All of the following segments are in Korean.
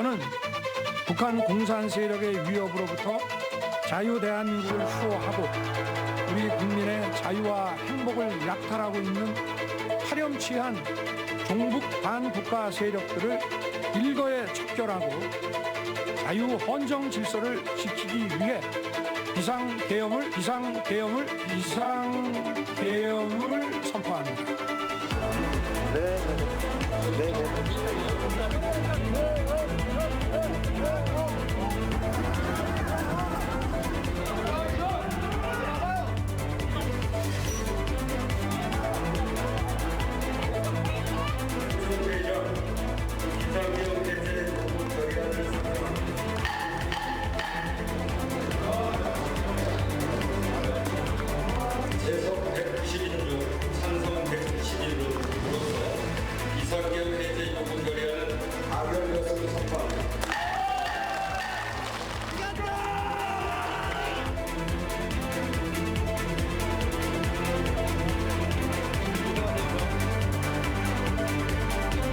저는 북한 공산 세력의 위협으로부터 자유 대한민국을 수호하고 우리 국민의 자유와 행복을 약탈하고 있는 파렴치한 종북 반국가 세력들을 일거에 척결하고 자유 헌정 질서를 지키기 위해 비상 계엄을 비상 계엄을 비상 계엄을 선포합니다. 재석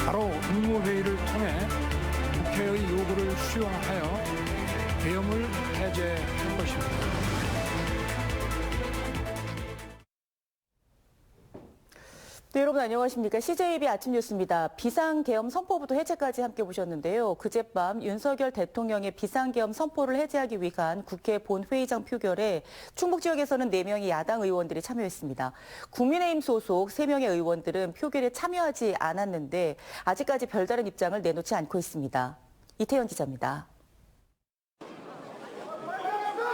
바로 국무회의를 통해 국회의 요구를 수용하여 계엄을 해제할 것입니다. 여러분 안녕하십니까. CJB 아침 뉴스입니다. 비상계엄 선포부터 해제까지 함께 보셨는데요. 그젯밤 윤석열 대통령의 비상계엄 선포를 해제하기 위한 국회 본회의장 표결에 충북 지역에서는 4명의 야당 의원들이 참여했습니다. 국민의힘 소속 3명의 의원들은 표결에 참여하지 않았는데 아직까지 별다른 입장을 내놓지 않고 있습니다. 이태현 기자입니다.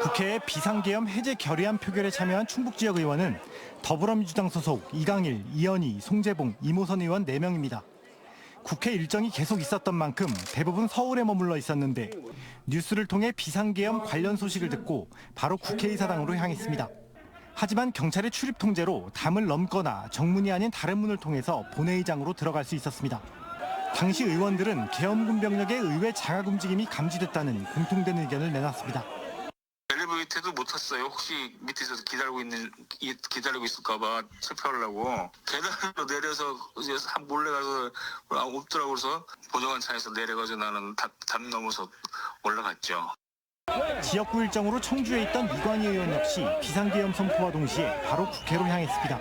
국회의 비상계엄 해제 결의안 표결에 참여한 충북 지역 의원은 더불어민주당 소속 이강일, 이현희, 송재봉, 이모선 의원 4명입니다. 국회 일정이 계속 있었던 만큼 대부분 서울에 머물러 있었는데 뉴스를 통해 비상계엄 관련 소식을 듣고 바로 국회의사당으로 향했습니다. 하지만 경찰의 출입 통제로 담을 넘거나 정문이 아닌 다른 문을 통해서 본회의장으로 들어갈 수 있었습니다. 당시 의원들은 계엄군 병력의 의회 장악 움직임이 감지됐다는 공통된 의견을 내놨습니다. 엘리베이터도 못 탔어요. 혹시 밑에서 기다리고 있는 이- 기다리고 있을까봐 체포하려고 계단으로 내려서 이제 한 몰래 가서 아, 없더라고 그래서 보정한 차에서 내려가서 나는 담, 담 넘어서 올라갔죠. 지역구 일정으로 청주에 있던 이광희 의원 역시 비상계엄 선포와 동시에 바로 국회로 향했습니다.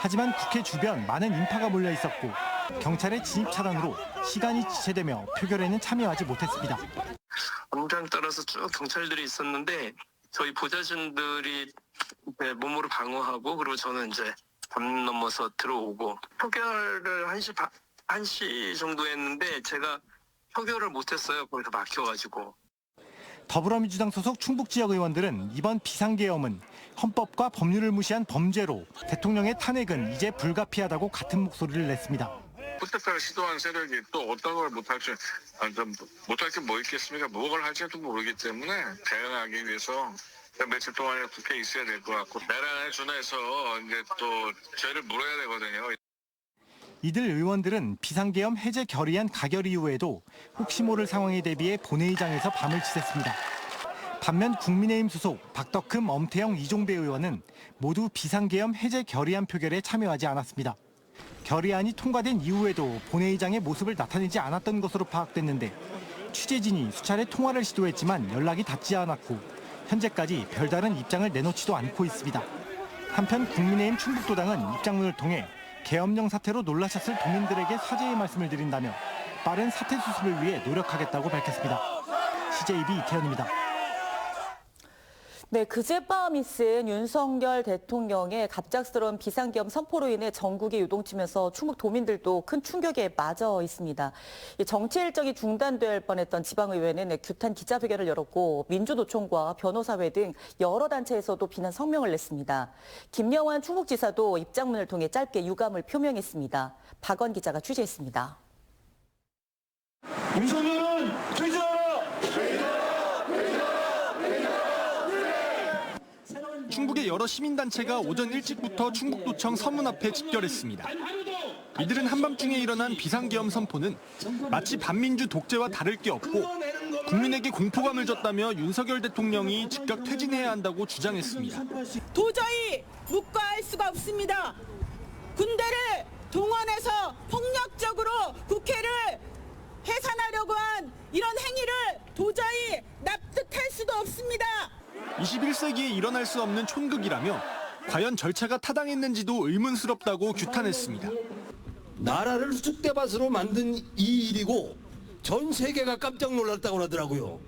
하지만 국회 주변 많은 인파가 몰려 있었고 경찰의 진입 차단으로 시간이 지체되며 표결에는 참여하지 못했습니다. 광장 따라서 쭉 경찰들이 있었는데 저희 보좌진들이 몸으로 방어하고 그리고 저는 이제 담 넘어서 들어오고 표결을 1시 반, 1시 정도 했는데 제가 표결을 못했어요. 거기서 막혀가지고. 더불어민주당 소속 충북 지역 의원들은 이번 비상계엄은 헌법과 법률을 무시한 범죄로 대통령의 탄핵은 이제 불가피하다고 같은 목소리를 냈습니다. 쿠데타를 시도한 세력이 또 어떤 걸 못할지 아, 좀 못할 게 뭐 있겠습니까? 무엇을 할지도 모르기 때문에 대응하기 위해서 며칠 동안에 국회에 있어야 될 것 같고 내란에 준해서 이제 또 죄를 물어야 되거든요. 이들 의원들은 비상계엄 해제 결의안 가결 이후에도 혹시 모를 상황에 대비해 본회의장에서 밤을 지샜습니다. 반면 국민의힘 소속 박덕흠, 엄태영, 이종배 의원은 모두 비상계엄 해제 결의안 표결에 참여하지 않았습니다. 결의안이 통과된 이후에도 본회의장의 모습을 나타내지 않았던 것으로 파악됐는데 취재진이 수차례 통화를 시도했지만 연락이 닿지 않았고 현재까지 별다른 입장을 내놓지도 않고 있습니다. 한편 국민의힘 충북도당은 입장문을 통해 계엄령 사태로 놀라셨을 도민들에게 사죄의 말씀을 드린다며 빠른 사태 수습을 위해 노력하겠다고 밝혔습니다. CJB 이태현입니다. 네, 그젯밤 있은 윤석열 대통령의 갑작스러운 비상계엄 선포로 인해 전국이 요동치면서 충북 도민들도 큰 충격에 맞아 있습니다. 이 정치 일정이 중단될 뻔했던 지방의회는 규탄 기자회견을 열었고 민주노총과 변호사회 등 여러 단체에서도 비난 성명을 냈습니다. 김영환 충북지사도 입장문을 통해 짧게 유감을 표명했습니다. 박원 기자가 취재했습니다. 윤석열은 퇴진하라! 충북의 여러 시민단체가 오전 일찍부터 충북도청 서문 앞에 집결했습니다. 이들은 한밤중에 일어난 비상계엄 선포는 마치 반민주 독재와 다를 게 없고 국민에게 공포감을 줬다며 윤석열 대통령이 즉각 퇴진해야 한다고 주장했습니다. 도저히 묵과할 수가 없습니다. 군대를 동원해서 폭력적으로 국회를 해산하려고 한 이런 행위를 도저히 납득할 수도 없습니다. 21세기에 일어날 수 없는 촌극이라며 과연 절차가 타당했는지도 의문스럽다고 규탄했습니다. 나라를 쑥대밭으로 만든 이 일이고 전 세계가 깜짝 놀랐다고 하더라고요.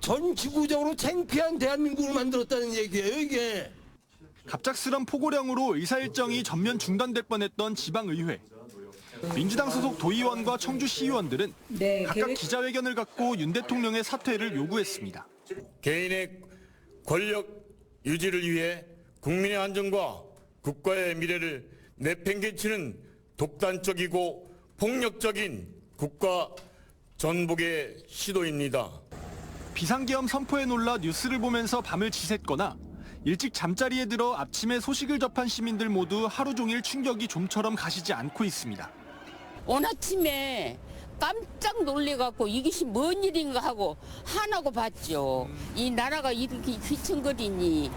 전 지구적으로 창피한 대한민국을 만들었다는 얘기예요, 이게. 갑작스런 포고령으로 의사 일정이 전면 중단될 뻔했던 지방의회. 민주당 소속 도의원과 청주 시의원들은 각각 기자회견을 갖고 윤 대통령의 사퇴를 요구했습니다. 개인의 권력 유지를 위해 국민의 안전과 국가의 미래를 내팽개치는 독단적이고 폭력적인 국가 전복의 시도입니다. 비상계엄 선포에 놀라 뉴스를 보면서 밤을 지샜거나 일찍 잠자리에 들어 아침에 소식을 접한 시민들 모두 하루 종일 충격이 좀처럼 가시지 않고 있습니다. 오늘 아침에 깜짝 놀래갖고 이것이 뭔 일인가 하고 하나고 봤죠. 이 나라가 이렇게 휘청거리니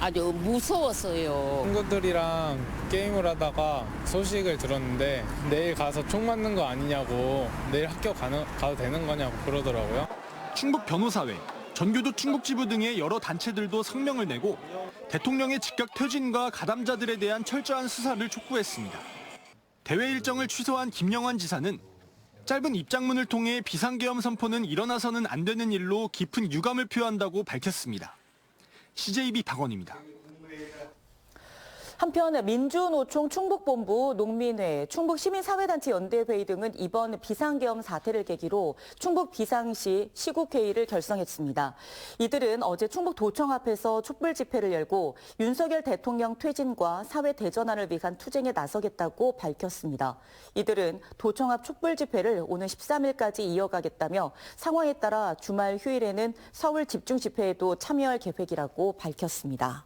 아주 무서웠어요. 친구들이랑 게임을 하다가 소식을 들었는데 내일 가서 총 맞는 거 아니냐고 내일 학교 가는, 가도 되는 거냐고 그러더라고요. 충북 변호사회, 전교도 충북 지부 등의 여러 단체들도 성명을 내고 대통령의 즉각 퇴진과 가담자들에 대한 철저한 수사를 촉구했습니다. 대회 일정을 취소한 김영환 지사는 짧은 입장문을 통해 비상계엄 선포는 일어나서는 안 되는 일로 깊은 유감을 표한다고 밝혔습니다. CJB 박원입니다. 한편 민주노총 충북본부, 농민회, 충북시민사회단체 연대회의 등은 이번 비상계엄 사태를 계기로 충북 비상시 시국회의를 결성했습니다. 이들은 어제 충북도청 앞에서 촛불 집회를 열고 윤석열 대통령 퇴진과 사회 대전환을 위한 투쟁에 나서겠다고 밝혔습니다. 이들은 도청 앞 촛불 집회를 오는 13일까지 이어가겠다며 상황에 따라 주말 휴일에는 서울 집중 집회에도 참여할 계획이라고 밝혔습니다.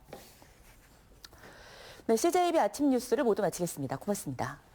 네, CJB 아침 뉴스를 모두 마치겠습니다. 고맙습니다.